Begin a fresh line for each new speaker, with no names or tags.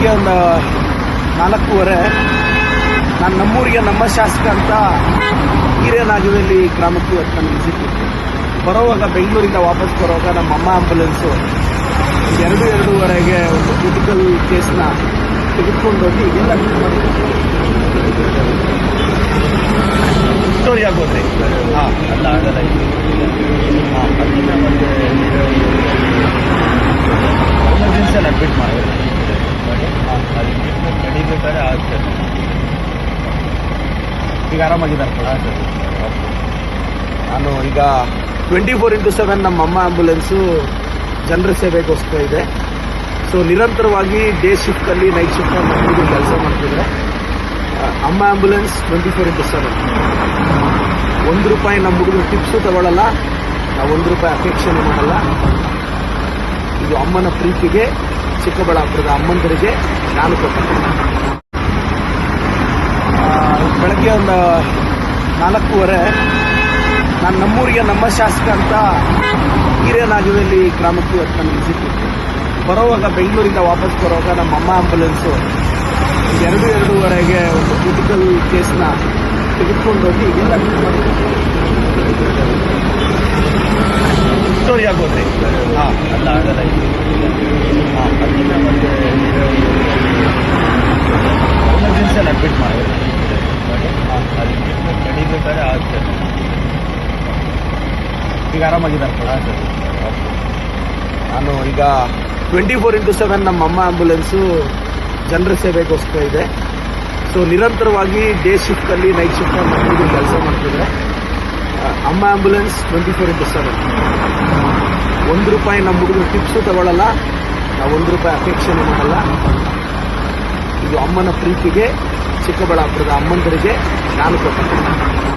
ಬೆಳಗ್ಗೆ ಒಂದು ನಾಲ್ಕೂವರೆ. ನಾನು ನಮ್ಮೂರಿಗೆ ನಮ್ಮ ಶಾಸಕ ಅಂತ ಹಿರೇನಾಗವೇಲಿ ಗ್ರಾಮಕ್ಕೆ ಇವತ್ತು ನಾನು ವಿಸಿಟ್ ಬರೋವಾಗ ಬೆಂಗಳೂರಿಂದ ವಾಪಸ್ ಬರೋವಾಗ ನಮ್ಮ ಅಮ್ಮ ಆಂಬುಲೆನ್ಸು ಎರಡು ಎರಡೂವರೆಗೆ ಒಂದು ಕ್ರಿಟಿಕಲ್ ಕೇಸ್ನ ತೆಗೆದುಕೊಂಡು ಹೋಗಿ ಎಲ್ಲ ಸ್ಟೋರಿ ಆಗೋದ್ರಿ ಹಾಂ
ಅಲ್ಲ ಆಗಲ್ಲ
ಹಾಂ
ಹಾಂ
ಈಗ ಆರಾಮಾಗಿದ್ದಾರೆ ನಾನು ಈಗ ಟ್ವೆಂಟಿ ಫೋರ್ ಇಂಟು ಸೆವೆನ್ ನಮ್ಮ ಅಮ್ಮ ಆಂಬ್ಯುಲೆನ್ಸು ಜನರ ಸೇವೆಗೋಸ್ಕರ ಇದೆ. ಸೊ ನಿರಂತರವಾಗಿ ಡೇ ಶಿಫ್ಟಲ್ಲಿ ನೈಟ್ ಶಿಫ್ಟಲ್ಲಿ ಹುಡುಗರು ಕೆಲಸ ಮಾಡ್ತಿದ್ರೆ ಅಮ್ಮ ambulance twenty four into seven ಒಂದು ರೂಪಾಯಿ ನಮ್ಮ ಹುಡುಗರು ಟಿಪ್ಸು ತಗೊಳ್ಳಲ್ಲ ನಾವು ಒಂದು ರೂಪಾಯಿ ಅಪೇಕ್ಷೆನೂ ಮಾಡಲ್ಲ. ಇದು ಅಮ್ಮನ ಪ್ರೀತಿಗೆ ಚಿಕ್ಕಬಳ್ಳಾಪುರದ ಅಮ್ಮಂದರಿಗೆ ನಾನು ಕೊಟ್ಟಿದ್ದೇನೆ ಒಂದು ನಾಲ್ಕೂವರೆ ನಾನು ನಮ್ಮೂರಿಗೆ ನಮ್ಮ ಶಾಸಕ ಅಂತ ಹಿರೇನಾಗವೇಲಿ ಗ್ರಾಮಕ್ಕೆ ಇವತ್ತು ನಾನು ವಿಸಿಟ್ ಬರೋವಾಗ ಬೆಂಗಳೂರಿಂದ ವಾಪಸ್ ಬರೋವಾಗ ನಮ್ಮ ಅಮ್ಮ ಆಂಬುಲೆನ್ಸು ಎರಡು ಎರಡೂವರೆಗೆ ಒಂದು ಕ್ರಿಟಿಕಲ್ ಕೇಸ್ನ ತೆಗೆದುಕೊಂಡು ಹೋಗಿ ಎಲ್ಲ ಸ್ಟೋರಿ ಆಗೋದ್ರಿ ಹಾಂ
ಅಲ್ಲ ಆಗಲ್ಲ
ಹಾಂ
ಅದನ್ನ ಮತ್ತೆ
ಈಗ ಆರಾಮಾಗಿದ್ದಾರೆ ನಾನು ಈಗ ಟ್ವೆಂಟಿ ಫೋರ್ ಇಂಟು ಸೆವೆನ್ ನಮ್ಮ ಅಮ್ಮ ಆಂಬ್ಯುಲೆನ್ಸು ಜನರ ಸೇವೆಗೋಸ್ಕರ ಇದೆ. ಸೊ ನಿರಂತರವಾಗಿ ಡೇ ಶಿಫ್ಟಲ್ಲಿ ನೈಟ್ ಶಿಫ್ಟಲ್ಲಿ ಮಕ್ಕಳಿಗೆ ಕೆಲಸ ಮಾಡ್ತಿದ್ರೆ ಅಮ್ಮ ambulance twenty four into seven ಒಂದು ರೂಪಾಯಿ ನಮ್ಮ ಹುಡುಗರು ಟಿಪ್ಸು ತಗೊಳ್ಳಲ್ಲ ನಾವು ಒಂದು ರೂಪಾಯಿ ಅಪೇಕ್ಷೆನೂ ಮಾಡಲ್ಲ. ಇದು ಅಮ್ಮನ ಪ್ರೀತಿಗೆ, ಚಿಕ್ಕಬಳ್ಳಾಪುರದ ಅಮ್ಮಂದರಿಗೆ ನಾನು ಕೊಟ್ಟಿದ್ದೇನೆ